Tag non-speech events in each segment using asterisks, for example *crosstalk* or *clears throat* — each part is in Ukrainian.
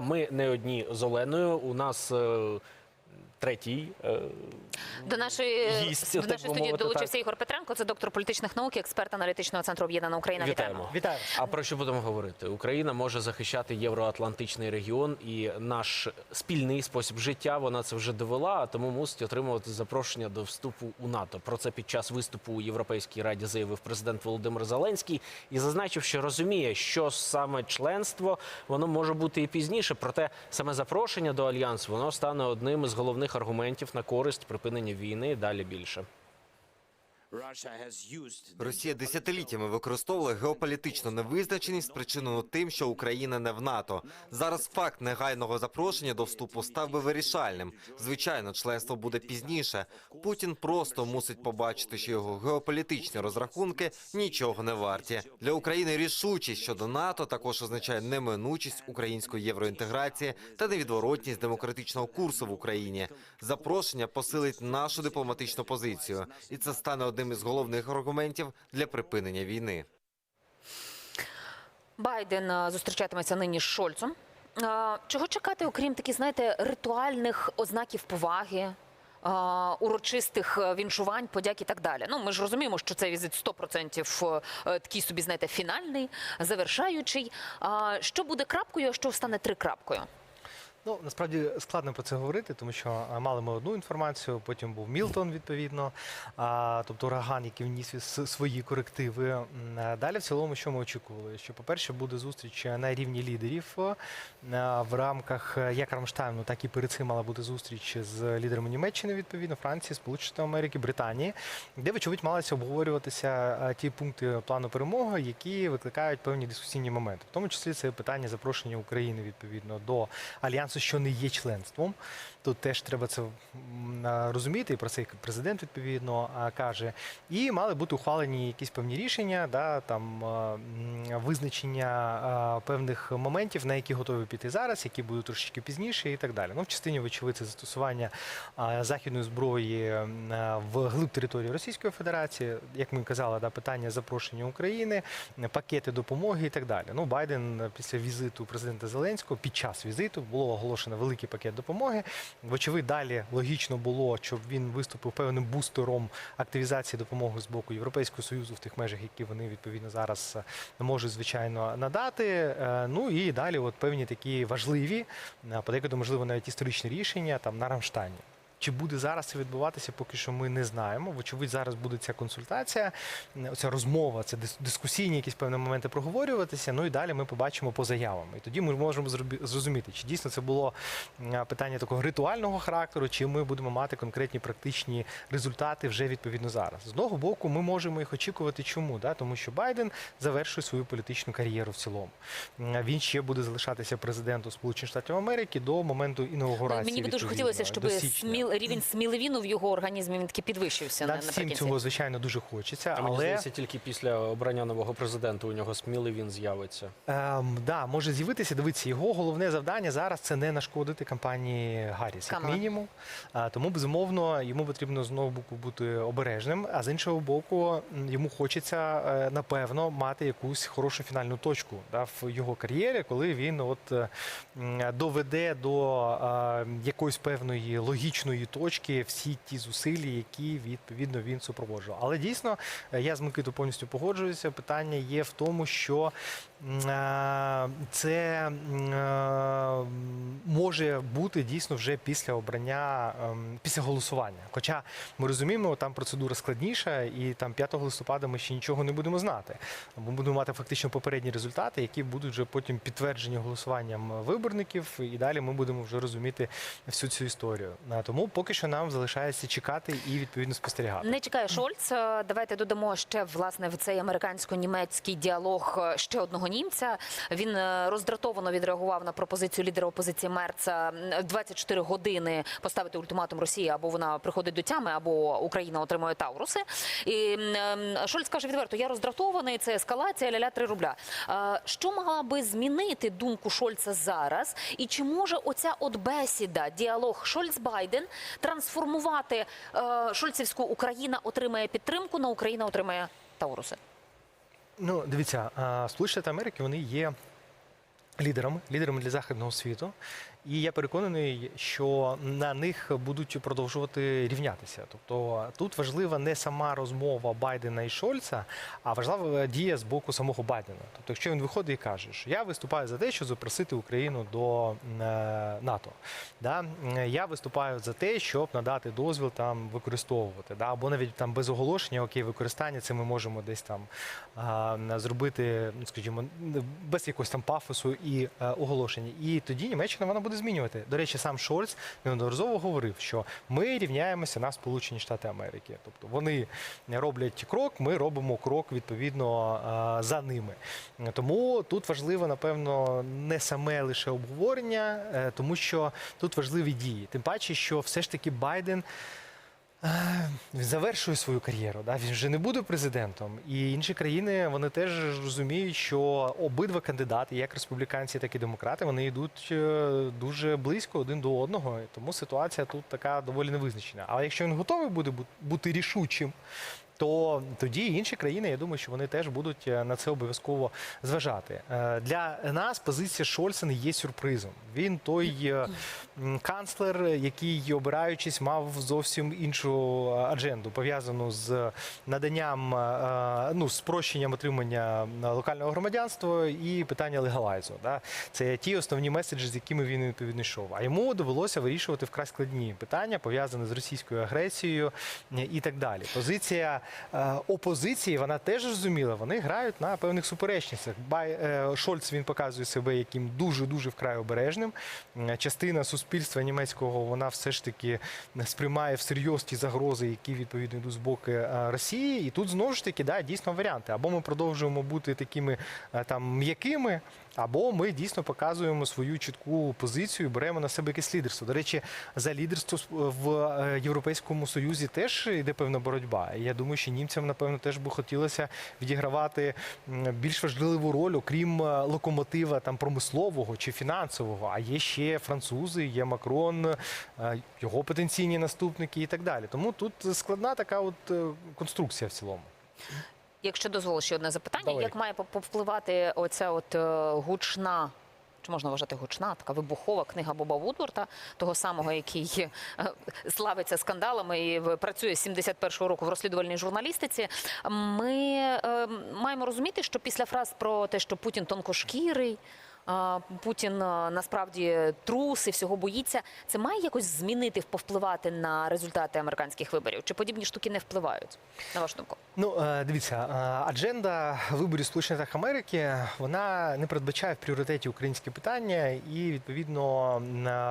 Ми не одні з Оленою. У нас е, третій. е, До нашої, Гість, до нашої студії мовити, долучився так. Ігор Петренко, це доктор політичних наук, експерт аналітичного центру Об'єднана Україна. Вітаємо. Вітаю. А про що будемо говорити? Україна може захищати євроатлантичний регіон і наш спільний спосіб життя. Вона це вже довела, а тому мусить отримувати запрошення до вступу у НАТО. Про це під час виступу у Європейській раді заявив президент Володимир Зеленський і зазначив, що розуміє, що саме членство воно може бути і пізніше. Проте саме запрошення до альянсу воно стане одним із головних аргументів на користь припинення війни. Далі більше. Росія десятиліттями використовувала геополітичну невизначеність, спричинену тим, що Україна не в НАТО. Зараз факт негайного запрошення до вступу став би вирішальним. Звичайно, членство буде пізніше. Путін просто мусить побачити, що його геополітичні розрахунки нічого не варті. Для України рішучість щодо НАТО також означає неминучість української євроінтеграції та невідворотність демократичного курсу в Україні. Запрошення посилить нашу дипломатичну позицію, і це стане одним із головних аргументів для припинення війни. Байден е, зустрічатиметься нині з Шольцом. Е, Чого чекати, окрім таких, знаєте, ритуальних ознаків поваги, е, урочистих віншувань, подяк і так далі. Ну, ми ж розуміємо, що цей візит 100% е, такий собі, знаєте, фінальний, завершаючий. Що буде крапкою, а що стане трикрапкою? Ну насправді складно про це говорити, тому що мали ми одну інформацію. Потім був Мілтон, відповідно, тобто ураган, який вніс свої корективи. Далі, в цілому, що ми очікували? Що, по-перше, буде зустріч на рівні лідерів е, в рамках е, як Рамштайну, так і перед цим мала бути зустріч з лідерами Німеччини, відповідно, Франції, Сполучених Америки, Британії, де, вочевидь, малися обговорюватися е, ті пункти плану перемоги, які викликають певні дискусійні моменти. В тому числі це питання запрошення України відповідно до альянсу, що не є членством. Тут теж треба це розуміти, і про це президент відповідно каже. І мали бути ухвалені якісь певні рішення, да, там визначення певних моментів, на які готові піти зараз, які будуть трошечки пізніше, і так далі. Ну, в частині, вочевидь, застосування західної зброї в глиб території Російської Федерації, як ми казали, да, питання запрошення України, пакети допомоги і так далі. Ну, Байден після візиту президента Зеленського під час візиту було оголошено великий пакет допомоги. Вочевидь, далі логічно було, щоб він виступив певним бустером активізації допомоги з боку Європейського союзу в тих межах, які вони відповідно зараз е, можуть звичайно надати. Е, Ну і далі, от певні такі важливі, е, подекуди, можливо, навіть історичні рішення там на Рамштайні. Чи буде зараз це відбуватися, поки що ми не знаємо. Вочевидь, зараз буде ця консультація, ця розмова, це дис- дискусійні якісь певні моменти проговорюватися. Ну і далі ми побачимо по заявам. І тоді ми можемо зрозуміти, чи дійсно це було питання такого ритуального характеру, чи ми будемо мати конкретні практичні результати вже відповідно зараз. З одного боку, ми можемо їх очікувати. Чому? Да? Тому що Байден завершує свою політичну кар'єру в цілому. Він ще буде залишатися президентом Сполучених Штатів Америки до моменту інаугурації. Мені би дуже хотілося, щоб січня. Сміл, рівень сміливіну в його організмі він таки підвищився на всім цього звичайно дуже хочеться, А мені здається, тільки після обрання нового президента у нього сміли він з'явиться. ем, да, може з'явитися. Дивіться, його головне завдання зараз це не нашкодити кампанії Гарріс, як мінімум. А, тому безумовно йому потрібно з одного боку бути обережним, а з іншого боку, йому хочеться е, напевно мати якусь хорошу фінальну точку да, в його кар'єрі, коли він от е, доведе до е, якоїсь певної логічної точки всі ті зусилля, які відповідно він супроводжував. Але дійсно е, я з Микитою повністю погоджуюся. Питання є в тому, що це е, може бути дійсно вже після обрання, ем, після голосування. Хоча ми розуміємо, там процедура складніша, і там 5 листопада ми ще нічого не будемо знати. Ми будемо мати фактично попередні результати, які будуть вже потім підтверджені голосуванням виборників, і далі ми будемо вже розуміти всю цю історію. А Тому поки що нам залишається чекати і відповідно спостерігати. Не чекає Шольц. Е, Давайте додамо ще власне в цей американсько-німецький діалог е, ще одного німця. Він е, роздратовано відреагував на пропозицію лідера опозиції Мерца м, 24 години поставити ультиматум Росії або вона приходить до тями, або Україна отримує Тауруси. І ем, Шольц каже відверто: я роздратований. Це ескалація ля-ля 3 рубля. Е, Що мала би змінити думку Шольца зараз? І чи може оця от бесіда, діалог Шольц-Байден трансформувати е, Шольцівську Україна отримає підтримку на Україна отримає Тауруси? Ну, дивіться, Сполучені Штати Америки вони є лідерами, лідерами для західного світу. І я переконаний, що на них будуть продовжувати рівнятися. Тобто тут важлива не сама розмова Байдена і Шольца, а важлива дія з боку самого Байдена. Тобто, якщо він виходить і каже, що я виступаю за те, щоб запросити Україну до е, НАТО. Да? Я виступаю за те, щоб надати дозвіл там використовувати, да? або навіть там без оголошення, окей, використання це ми можемо десь там зробити, скажімо, без якогось там пафосу і е, оголошення. І тоді Німеччина вона буде змінювати. До речі, сам Шольц неодноразово говорив, що ми рівняємося на Сполучені Штати Америки. Тобто вони роблять крок, ми робимо крок відповідно за ними. Тому тут важливо, напевно, не саме лише обговорення, е, тому що тут важливі дії. Тим паче, що все ж таки Байден. Він завершує свою кар'єру. Да? Він вже не буде президентом. І інші країни вони теж розуміють, що обидва кандидати, як республіканці, так і демократи, вони йдуть е, дуже близько один до одного. Тому ситуація тут така доволі невизначена. Але якщо він готовий буде бути рішучим, то тоді інші країни, я думаю, що вони теж будуть е, на це обов'язково зважати. Е, Для нас позиція Шольца не є сюрпризом. Він той е, канцлер, який, обираючись, мав зовсім іншу адженду, пов'язану з наданням ну, спрощенням отримання локального громадянства і питання легалайзу. Да? Це ті основні меседжі, з якими він відповідно йшов. А йому довелося вирішувати вкрай складні питання, пов'язані з російською агресією і так далі. Позиція опозиції вона теж зрозуміла. Вони грають на певних суперечностях. Е, Шольц він показує себе яким дуже дуже вкрай обережним. Частина суспільства німецького вона все ж таки сприймає всерйоз ті загрози, які відповідно йдуть з боку е, Росії. І тут знову ж таки да, дійсно варіанти. Або ми продовжуємо бути такими е, там м'якими, або ми дійсно показуємо свою чітку позицію, беремо на себе якесь лідерство. До речі, за лідерство в е, Європейському Союзі теж йде певна боротьба. Я думаю, що німцям, напевно, теж би хотілося відігравати більш важливу роль, окрім е, локомотива там промислового чи фінансового. А є ще французи, є Макрон, е, його потенційні наступники і так далі. Тому тут складна така от конструкція в цілому. Якщо дозволиш ще одне запитання, Давай. як має повпливати оця от е, гучна. Чи можна вважати гучна, така вибухова книга Боба Вудворта, того самого, який е, славиться скандалами і працює з 71-го року в розслідувальній журналістиці. Ми е, маємо розуміти, що після фраз про те, що Путін тонкошкірий, Путін насправді трус і всього боїться, це має якось змінити, повпливати на результати американських виборів? Чи подібні штуки не впливають, на вашу думку? Ну, е, дивіться, е, адженда виборів Сполучених Штатів Америки вона не передбачає в пріоритеті українське питання і відповідно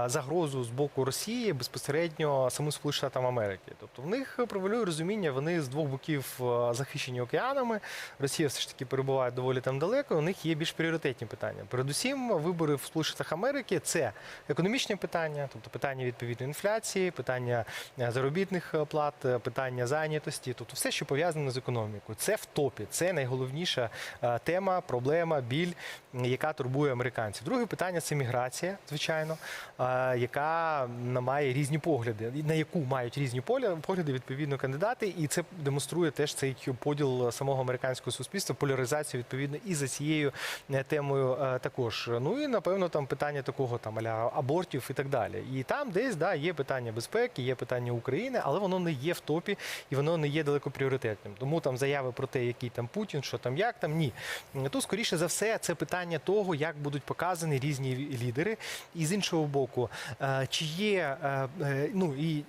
загрозу з боку Росії безпосередньо самим Сполученим Штатам Америки. Тобто в них превалює розуміння, вони з двох боків е, захищені океанами. Росія все ж таки перебуває доволі там далеко. У них є більш пріоритетні питання. Передусім, вибори в Сполучених Америки це економічні питання, тобто питання відповідної інфляції, питання е, заробітних е, плат, е, питання зайнятості, тобто все, що пов'язане з економікою. Це в топі. Це найголовніша тема, проблема, біль, яка турбує американців. Друге питання це міграція, звичайно, яка має різні погляди, на яку мають різні погляди відповідно кандидати, і це демонструє теж цей поділ самого американського суспільства, поляризацію відповідно і за цією темою е, також. Ну і напевно там питання такого там аля абортів і так далі. І там десь да є питання безпеки, є питання України, але воно не є в топі і воно не є далеко пріоритетним. Тому там заяви про те, який там Путін, що там як там ні. Тут скоріше за все це питання того, як будуть показані різні лідери. І з іншого боку, е, чи є е, е, ну і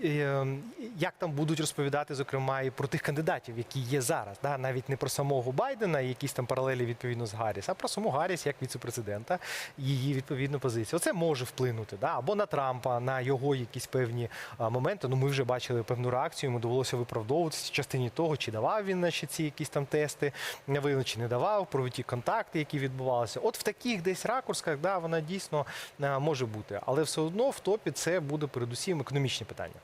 як там будуть розповідати, зокрема, і про тих кандидатів, які є зараз, да? навіть не про самого Байдена, якісь там паралелі відповідно з Гарріс, а про саму Гарріс як віцепрезидента, її відповідну позицію. Оце може вплинути, да? або на Трампа, на його якісь певні моменти. Ну ми вже бачили певну реакцію. Йому довелося виправдовуватися в частині того, чи давав він наші ці якісь там тести на чи не давав, про ті контакти, які відбувалися. От в таких десь ракурсках, да, вона дійсно може бути, але все одно в топі це буде передусім економічні питання.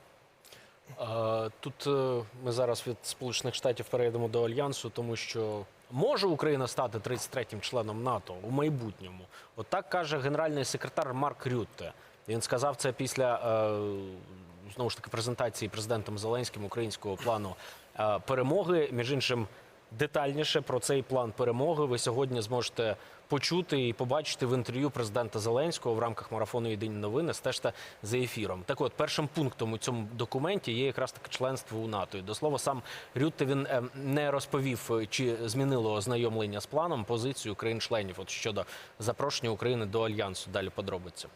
Тут е, ми зараз від Сполучених Штатів перейдемо до альянсу, тому що може Україна стати 33-м членом НАТО у майбутньому. От так каже генеральний секретар Марк Рютте. Він сказав це після е, знову ж таки презентації президентом Зеленським українського плану е, перемоги. Між іншим, Детальніше про цей план перемоги ви сьогодні зможете почути і побачити в інтерв'ю президента Зеленського в рамках марафону Єдині новини. Стежте за ефіром. Так от, першим пунктом у цьому документі є якраз таке членство у НАТО. І до слова, сам Рютте він е, не розповів, е, чи змінило ознайомлення з планом позицію країн-членів от щодо запрошення України до альянсу. Далі подробиці.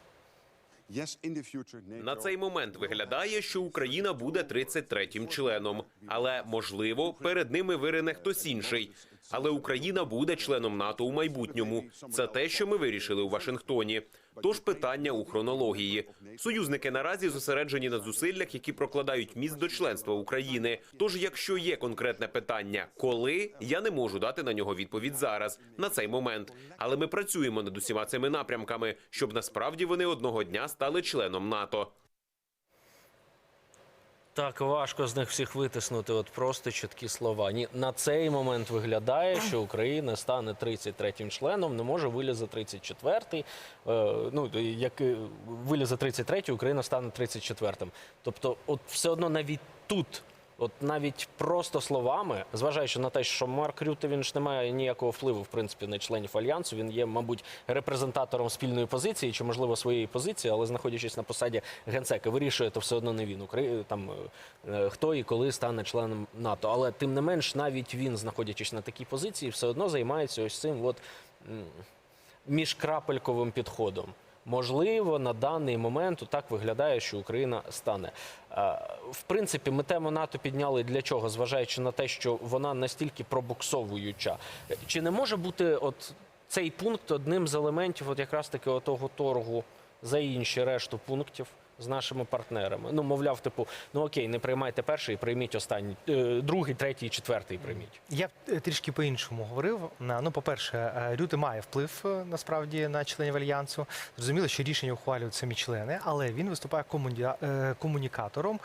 На цей момент виглядає, що Україна буде 33-м членом, але можливо перед ними вирине хтось інший. Але Україна буде членом НАТО у майбутньому. Це те, що ми вирішили у Вашингтоні. Тож питання у хронології. Союзники наразі зосереджені на зусиллях, які прокладають міст до членства України. Тож, якщо є конкретне питання, коли я не можу дати на нього відповідь зараз, на цей момент. Але ми працюємо над усіма цими напрямками, щоб насправді вони одного дня стали членом НАТО. Так важко з них всіх витиснути. От просто чіткі слова. Ні, на цей момент виглядає, що Україна стане 33-м членом, не може вилізе 34-й. Е, ну як е, вилізе 33-й, Україна стане 34-м. Тобто, от все одно навіть тут. От навіть просто словами, зважаючи на те, що Марк Рюте він ж не має ніякого впливу в принципі на членів альянсу. Він є, мабуть, репрезентатором спільної позиції чи можливо своєї позиції, але знаходячись на посаді генсека, вирішує то все одно не він. Там е, хто і коли стане членом НАТО. Але тим не менш, навіть він, знаходячись на такій позиції, все одно займається ось цим от міжкрапельковим підходом. Можливо, на даний момент так виглядає, що Україна стане. Е, В принципі, ми тему НАТО підняли для чого, зважаючи на те, що вона настільки пробуксовуюча. Чи не може бути от цей пункт одним з елементів, от якраз таки отого торгу за інші решту пунктів з нашими партнерами? Ну, мовляв, типу, ну окей, не приймайте перший, прийміть останній, е, другий, третій, четвертий прийміть. Я е, трішки по-іншому говорив. На- Ну, по-перше, е, має вплив насправді на членів альянсу. Зрозуміло, що рішення ухвалюють самі члени, але він виступає е, комунікатором,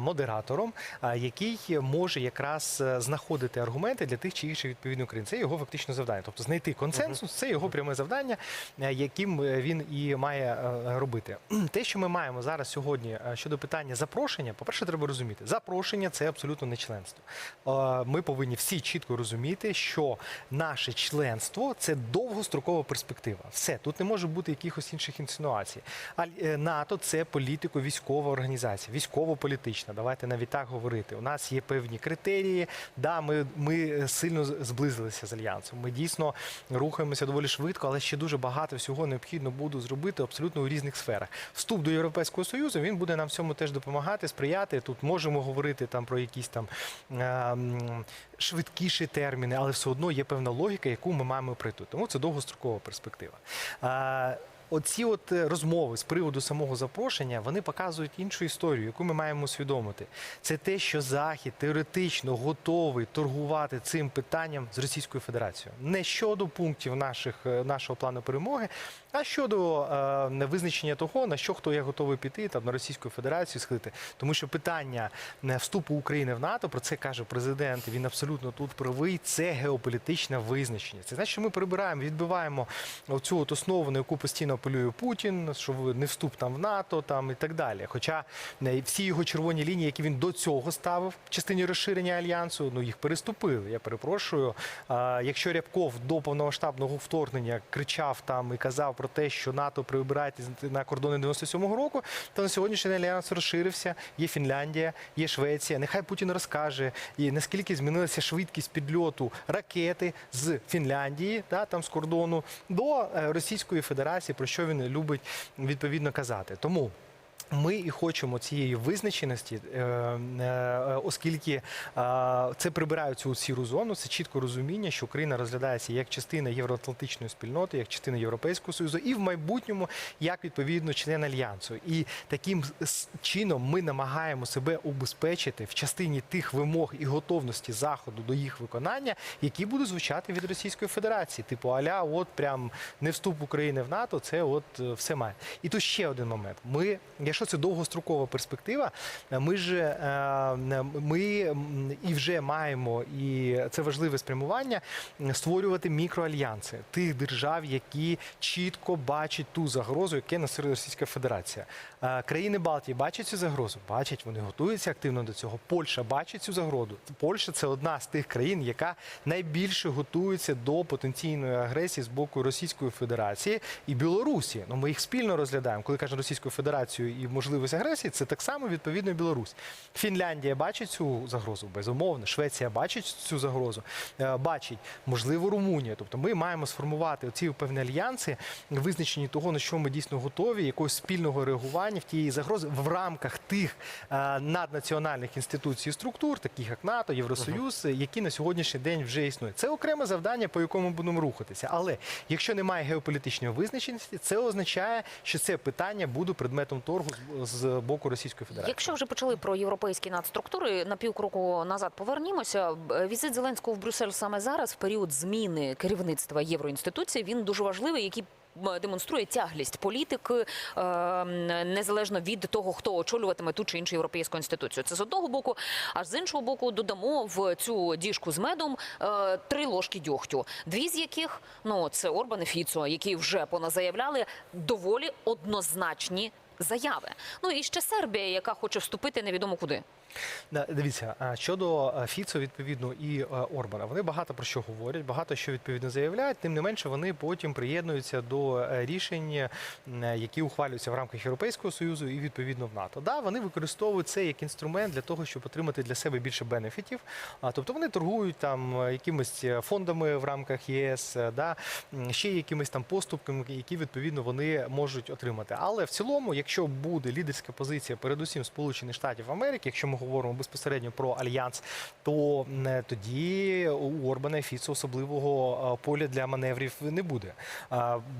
модератором, який може якраз знаходити аргументи для тих чи інших відповідно країн. Це його фактично завдання. Тобто знайти консенсус, це його пряме завдання, яким він і має робити. Те, що ми маємо зараз сьогодні е, щодо питання запрошення, по-перше, треба розуміти, запрошення це абсолютно не членство. Е, Ми повинні всі чітко розуміти, що наше членство це довгострокова перспектива. Все тут не може бути якихось інших інсинуацій. А е, НАТО це політико-військова організація, військово-політична. Давайте навіть так говорити. У нас є певні критерії. Да, ми, ми сильно зблизилися з альянсом. Ми дійсно рухаємося доволі швидко, але ще дуже багато всього необхідно буде зробити абсолютно у різних сферах. Вступ до Європейського союзу він буде нам в цьому теж допомагати, сприяти. Тут можемо говорити там про якісь там ем, швидкіші терміни, але все одно є певна логіка, яку ми маємо пройти. Тому це довгострокова перспектива. Оці от е, розмови з приводу самого запрошення вони показують іншу історію, яку ми маємо усвідомити. Це те, що Захід теоретично готовий торгувати цим питанням з Російською Федерацією. Не щодо пунктів наших, е, нашого плану перемоги, а щодо е, визначення того, на що хто є готовий піти там на Російську Федерацію схилити. Тому що питання е, вступу України в НАТО, про це каже президент. Він абсолютно тут правий. Це геополітичне визначення. Це значить, що ми прибираємо, відбиваємо оцю от основу, на яку постійно апелює Путін, що не вступ там в НАТО, там і так далі. Хоча е, всі його червоні лінії, які він до цього ставив в частині розширення альянсу, ну їх переступили. Я перепрошую. А, якщо Рябков до повномасштабного вторгнення кричав там і казав про те, що НАТО прибирається на кордони 97-го року, то на сьогоднішній день альянс розширився. Є Фінляндія, є Швеція. Нехай Путін розкаже, і наскільки змінилася швидкість підльоту ракети з Фінляндії, да, там з кордону, до е, Російської Федерації, про що він любить відповідно казати. Тому. Ми і хочемо цієї визначеності, е, е, оскільки е, це прибирає цю сіру зону, це чітко розуміння, що Україна розглядається як частина євроатлантичної спільноти, як частина Європейського союзу, і в майбутньому як відповідно член альянсу. І таким чином ми намагаємо себе убезпечити в частині тих вимог і готовності заходу до їх виконання, які будуть звучати від Російської Федерації, типу аля, от прям не вступ України в НАТО, це от все має. І тут ще один момент. Ми, я ж що це довгострокова перспектива. Ми ж е, ми і вже маємо, і це важливе спрямування створювати мікроальянси тих держав, які чітко бачать ту загрозу, яке несе Російська Федерація. Е, Країни Балтії бачать цю загрозу, бачать, вони готуються активно до цього. Польща бачить цю загрозу. Польща це одна з тих країн, яка найбільше готується до потенційної агресії з боку Російської Федерації і Білорусі. Ну ми їх спільно розглядаємо. Коли кажемо Російською Федерацією і можливість агресії, це так само відповідно Білорусь. Фінляндія бачить цю загрозу, безумовно. Швеція бачить цю загрозу, Е, бачить, можливо, Румунія. Тобто ми маємо сформувати ці певні альянси, визначені того, на що ми дійсно готові, якогось спільного реагування в тієї загрози в рамках тих е, наднаціональних інституцій і структур, таких як НАТО, Євросоюз, які на сьогоднішній день вже існують. Це окреме завдання, по якому будемо рухатися. Але якщо немає геополітичної визначеності, це означає, що це питання буде предметом торгу з, боку Російської Федерації. Якщо вже почали про європейські надструктури, на півкроку назад повернімося. Візит Зеленського в Брюссель саме зараз, в період зміни керівництва євроінституцій, він дуже важливий, який демонструє тяглість політики е, незалежно від того, хто очолюватиме ту чи іншу європейську інституцію. Це з одного боку, а з іншого боку, додамо в цю діжку з медом е, три ложки дьогтю. Дві з яких ну це Орбан і Фіцо, які вже поназаявляли доволі однозначні заяви. Ну і ще Сербія, яка хоче вступити невідомо куди. Дивіться, щодо Фіцо, відповідно, і Орбана, вони багато про що говорять, багато що відповідно заявляють. Тим не менше, вони потім приєднуються до е, рішень, е, які ухвалюються в рамках Європейського союзу і відповідно в НАТО. Да, вони використовують це як інструмент для того, щоб отримати для себе більше бенефітів. Тобто вони торгують там е, якимись фондами в рамках ЄС, да, ще якимись там поступками, які відповідно вони можуть отримати. Але в цілому, якщо буде лідерська позиція, передусім Сполучених Штатів Америки, якщо ми говоримо безпосередньо про альянс, то м, тоді у Орбана і Фіцу особливого е, поля для маневрів не буде.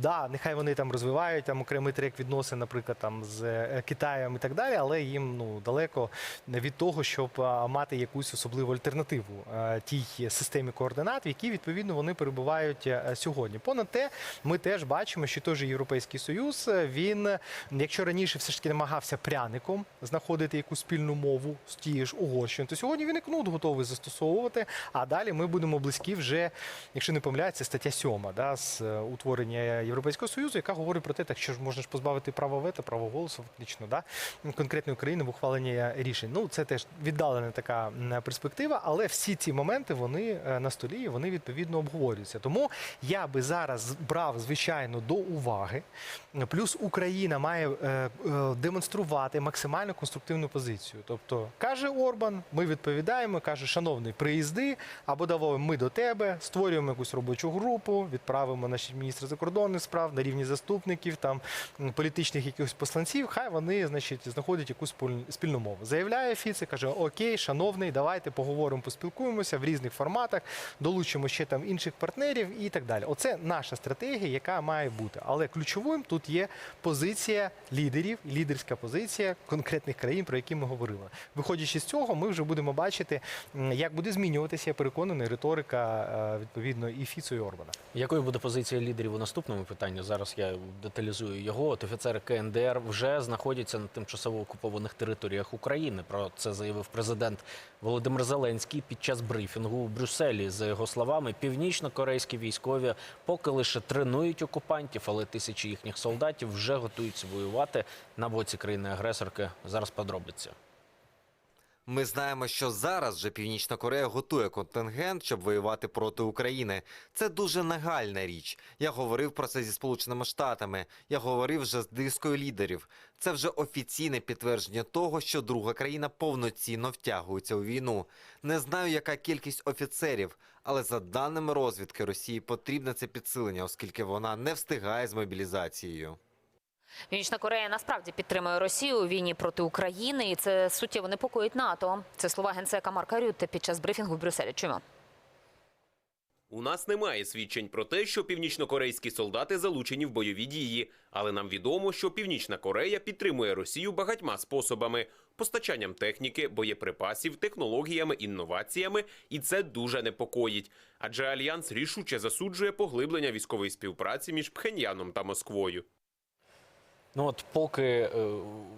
Да, нехай вони там розвивають там окремий трек відносин, наприклад, там з е, Китаєм і так далі, але їм ну далеко від того, щоб мати якусь особливу альтернативу е, тій системі координат, в якій відповідно вони перебувають е, сьогодні. Понад те, ми теж бачимо, що той же Європейський Союз е, він, е, якщо раніше все ж таки намагався пряником знаходити якусь спільну мову з тією ж Угорщиною, то сьогодні він і кнут готовий застосовувати. А далі ми будемо близькі вже, якщо не помиляється, стаття 7 да, з е, утворення Європейського Союзу, яка говорить про те, так що ж можна ж позбавити права вето, право голосу, фактично, да, конкретної країни в ухваленні рішень. Ну це теж віддалена така перспектива, але всі ці моменти вони е, на столі, і вони відповідно обговорюються. Тому я би зараз брав звичайно до уваги. Плюс Україна має е, демонструвати максимально конструктивну позицію. Тобто каже Орбан, ми відповідаємо, каже, шановний, приїзди або давай ми до тебе, створюємо якусь робочу групу, відправимо наші міністри закордонних справ на рівні заступників, там політичних якихось посланців. Хай вони, значить, знаходять якусь спіль- спільну мову. Заявляє Фіце, каже: Окей, шановний, давайте поговоримо, поспілкуємося в різних форматах, долучимо ще там інших партнерів і так далі. Оце наша стратегія, яка має бути. Але ключовим тут є позиція лідерів, лідерська позиція конкретних країн, про які ми говорили. Виходячи з цього, ми вже будемо бачити, як буде змінюватися, я переконаний, риторика е, відповідно і Фіцо, і Орбана. Якою буде позиція лідерів у наступному питанні? Зараз я деталізую його. От офіцери КНДР вже знаходяться на тимчасово окупованих територіях України. Про це заявив президент Володимир Зеленський під час брифінгу у Брюсселі. За його словами, північно-корейські військові поки лише тренують окупантів, але тисячі їхніх солдатів вже готуються воювати на боці країни-агресорки. Зараз подробиться. Ми знаємо, що зараз вже Північна Корея готує контингент, щоб воювати проти України. Це дуже нагальна річ. Я говорив про це зі Сполученими Штатами. Я говорив вже з дискою лідерів. Це вже офіційне підтвердження того, що друга країна повноцінно втягується у війну. Не знаю, яка кількість офіцерів, але за даними розвідки Росії потрібне це підсилення, оскільки вона не встигає з мобілізацією. Північна Корея насправді підтримує Росію у війні проти України, і це суттєво непокоїть НАТО. Це слова генсека Марка Рютте під час брифінгу в Брюсселі. Чуємо. У нас немає свідчень про те, що північнокорейські солдати залучені в бойові дії, але нам відомо, що Північна Корея підтримує Росію багатьма способами: постачанням техніки, боєприпасів, технологіями, інноваціями, і це дуже непокоїть. Адже альянс рішуче засуджує поглиблення військової співпраці між Пхеньяном та Москвою. Ну от поки е,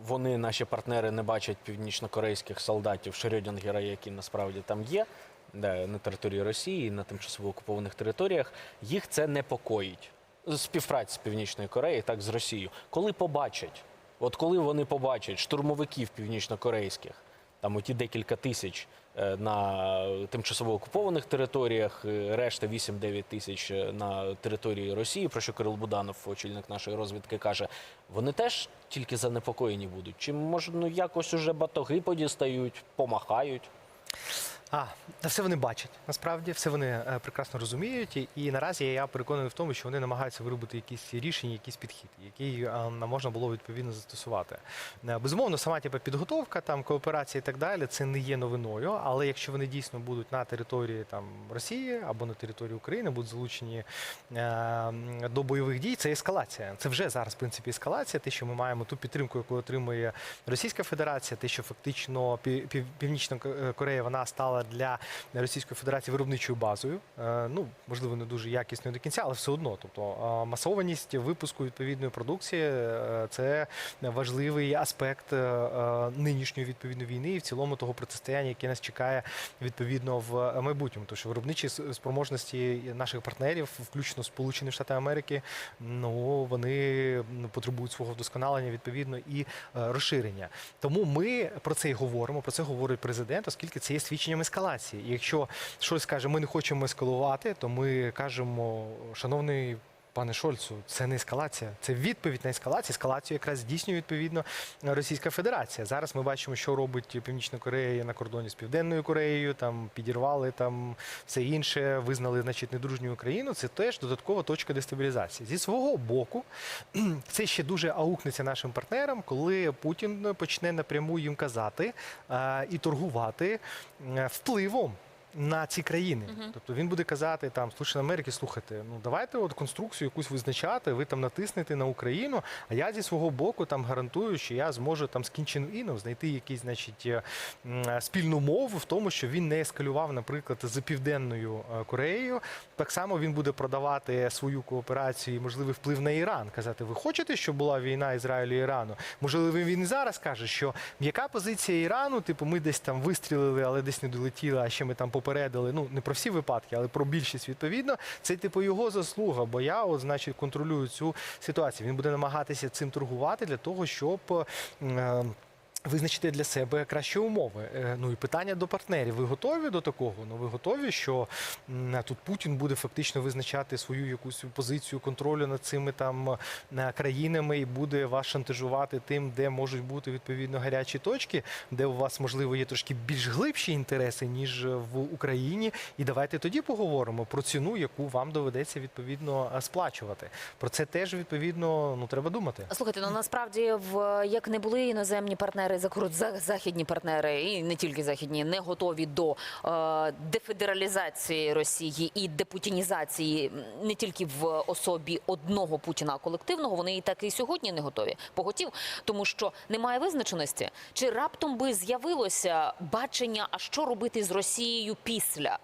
вони, наші партнери, не бачать північнокорейських солдатів Шрёдінгера, які насправді там є, де, на території Росії, на тимчасово окупованих територіях, їх це непокоїть. Співпраця з Північною Кореєю, так з Росією. Коли побачать, от коли вони побачать штурмовиків північнокорейських, там оті декілька тисяч е, на тимчасово окупованих територіях, е, решта 8-9 тисяч е, на території Росії, про що Кирил Буданов, очільник нашої розвідки, каже, вони теж тільки занепокоєні будуть. Чи може ну якось уже батоги подістають, помахають? А, та все вони бачать. Насправді все вони е, прекрасно розуміють, і, і наразі я переконаний в тому, що вони намагаються виробити якісь рішення, якийсь підхід, який е, можна було відповідно застосувати. Е, Безумовно, сама типу, підготовка, там кооперація і так далі, це не є новиною. Але якщо вони дійсно будуть на території там Росії або на території України, будуть залучені е, до бойових дій, це ескалація. Це вже зараз, в принципі, ескалація. Те, що ми маємо ту підтримку, яку отримує Російська Федерація, те, що фактично Пів- Пів- Північна Корея вона стала для Російської Федерації виробничою базою. Е, Ну можливо, не дуже якісною до кінця, але все одно. Тобто е, масованість випуску відповідної продукції е, це важливий аспект нинішньої відповідної війни і в цілому того протистояння, яке нас чекає відповідно в майбутньому. Тому що виробничі спроможності наших партнерів, включно Сполучені Штати Америки, ну вони потребують свого вдосконалення відповідно і розширення. Тому ми про це і говоримо. Про це говорить президент, оскільки це є свідченням ескалації. Якщо щось каже, ми не хочемо ескалувати, то ми кажемо, шановний. Пане Шольцу, це не ескалація, це відповідь на ескалацію. Ескалацію якраз здійснює відповідно Російська Федерація. Зараз ми бачимо, що робить Північна Корея на кордоні з Південною Кореєю. Там підірвали там все інше, визнали, значить, недружню Україну. Це теж додаткова точка дестабілізації. Зі свого боку, *clears throat* це ще дуже аукнеться нашим партнерам, коли Путін почне напряму їм казати і торгувати е, впливом. На ці країни, тобто він буде казати там Сполучені Америки, слухайте, ну давайте от конструкцію якусь визначати, ви там натиснете на Україну. А я зі свого боку там гарантую, що я зможу там з Кінчен Іном знайти якісь, значить, е, е, спільну мову в тому, що він не ескалював, наприклад, з південною е, Кореєю. Так само він буде продавати свою кооперацію і можливий вплив на Іран. Казати, ви хочете, щоб була війна Ізраїлю і Ірану? Можливо, він і зараз каже, що м'яка позиція Ірану, типу, ми десь там вистрілили, але десь не долетіли, а ще ми там попередили. Ну не про всі випадки, але про більшість відповідно. Це типу його заслуга. Бо я, от, значить, контролюю цю ситуацію. Він буде намагатися цим торгувати для того, щоб. е, Визначити для себе кращі умови. Е, Ну і питання до партнерів. Ви готові до такого? Ну ви готові, що тут Путін буде фактично визначати свою якусь позицію контролю над цими там е, країнами і буде вас шантажувати тим, де можуть бути відповідно гарячі точки, де у вас можливо є трошки більш глибші інтереси ніж в Україні. І давайте тоді поговоримо про ціну, яку вам доведеться відповідно е, сплачувати. Про це теж відповідно ну треба думати. Слухайте, ну насправді в як не були іноземні партнери, за- західні партнери, і не тільки західні, не готові до е, дефедералізації Росії і депутінізації не тільки в особі одного Путіна, а колективного. Вони і так і сьогодні не готові. Поготів, тому що немає визначеності. Чи раптом би з'явилося бачення, а що робити з Росією після?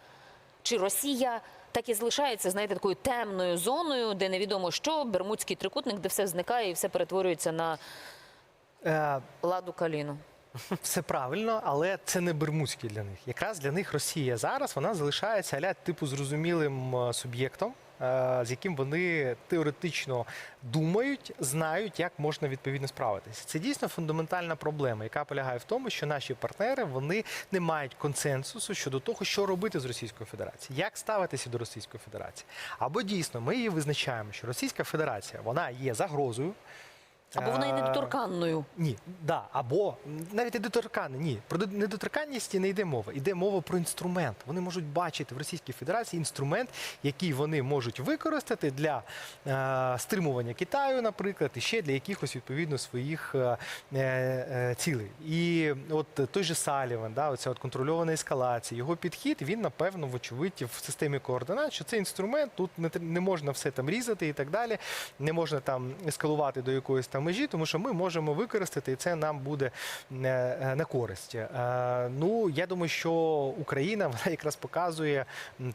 Чи Росія так і залишається, знаєте, такою темною зоною, де невідомо що, Бермудський трикутник, де все зникає і все перетворюється на Е, ладу каліну. *laughs* Все правильно, але це не бермудський для них. Якраз для них Росія зараз вона залишається аля типу зрозумілим е, суб'єктом, е, з яким вони теоретично думають, знають, як можна відповідно справитися. Це дійсно фундаментальна проблема, яка полягає в тому, що наші партнери вони не мають консенсусу щодо того, що робити з Російською Федерацією, як ставитися до Російської Федерації. Або дійсно ми її визначаємо, що Російська Федерація вона є загрозою. Або вона є Е, недоторканною. ні, да, або навіть недоторканні. Ні, про недоторканність не йде мова. Йде мова про інструмент. Вони можуть бачити в Російській Федерації інструмент, який вони можуть використати для е, стримування Китаю, наприклад, і ще для якихось відповідно своїх е, е, цілей. І от той же Саліван, да, оця от контрольована ескалація, його підхід, він напевно, вочевидь, в системі координат, що це інструмент, тут не, не можна все там різати і так далі, не можна там ескалувати до якоїсь там межі, тому що ми можемо використати, і це нам буде е, е, на користь. Е, Ну я думаю, що Україна *laughs* вона якраз показує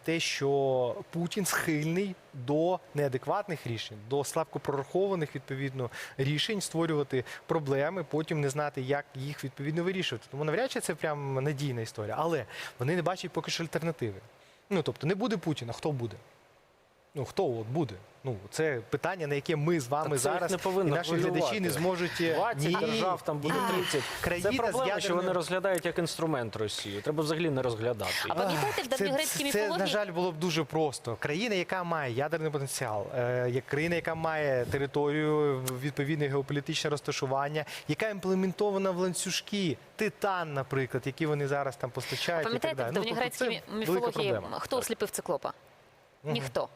те, що Путін схильний до неадекватних рішень, до слабко прорахованих відповідно рішень, створювати проблеми, потім не знати, як їх відповідно вирішувати. Тому навряд чи це прям надійна історія. Але вони не бачать поки що альтернативи. Ну тобто не буде Путіна, хто буде? Ну хто от буде? Ну це питання, на яке ми з вами це зараз не і наші хвилювати. глядачі не зможуть е, 20 ні, держав, там буде ні. 30. Країна Це з проблема, що вони розглядають як інструмент Росію. Треба взагалі не розглядати. А пам'ятаєте, в Це- давньогрецькій це, міфології на жаль, було б дуже просто. Країна, яка має ядерний потенціал, е, як країна, яка має територію, відповідне геополітичне розташування, яка імплементована в ланцюжки, титан, наприклад, які вони зараз там постачають. і так Пам'ятаєте, далі. в Ну, тобто давньогрецькій це міфології хто осліпив циклопа? Ніхто.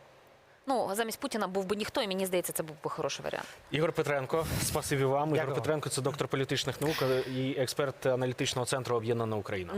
Ну, замість Путіна був би ніхто, і мені здається, це був би хороший варіант. Ігор Петренко, спасибі вам. Ігор Петренко це доктор політичних наук і експерт аналітичного центру Об'єднана Україна.